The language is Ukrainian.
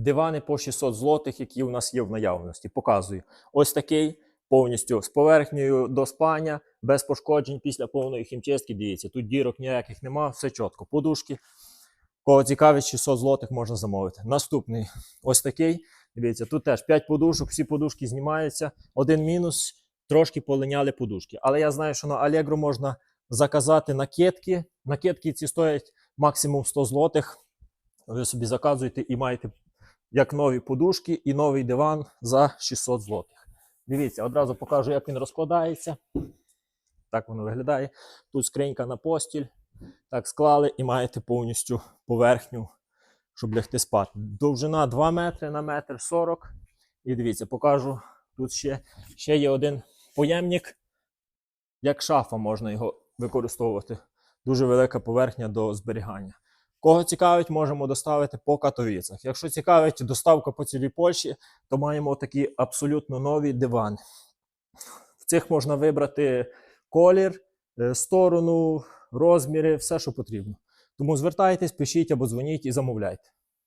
дивани по 600 злотих, які у нас є в наявності. Показую. Ось такий повністю з поверхнею до спання, без пошкоджень після повної хімчистки. Дивіться, тут дірок ніяких нема, все чітко. Подушки. Кого цікавить, 600 злотих можна замовити. Наступний ось такий. Дивіться, тут теж 5 подушок, всі подушки знімаються. Один мінус, трошки полиняли подушки. Але я знаю, що на Allegro можна заказати накидки. Накидки ці стоять максимум 100 злотих. Ви собі заказуєте і маєте як нові подушки і новий диван за 600 злотих. Дивіться, одразу покажу, як він розкладається. Так воно виглядає. Тут скринька на постіль. Так склали і маєте повністю поверхню, щоб лягти спати. Довжина 2 метри на метр 40. І дивіться, покажу. Тут ще, ще є один поємник. Як шафа можна його використовувати. Дуже велика поверхня до зберігання. Кого цікавить, можемо доставити по Катовіцях. Якщо цікавить доставка по цілій Польщі, то маємо такі абсолютно нові дивани. В цих можна вибрати колір, е, сторону, розміри, все, що потрібно. Тому звертайтесь, пишіть або дзвоніть і замовляйте.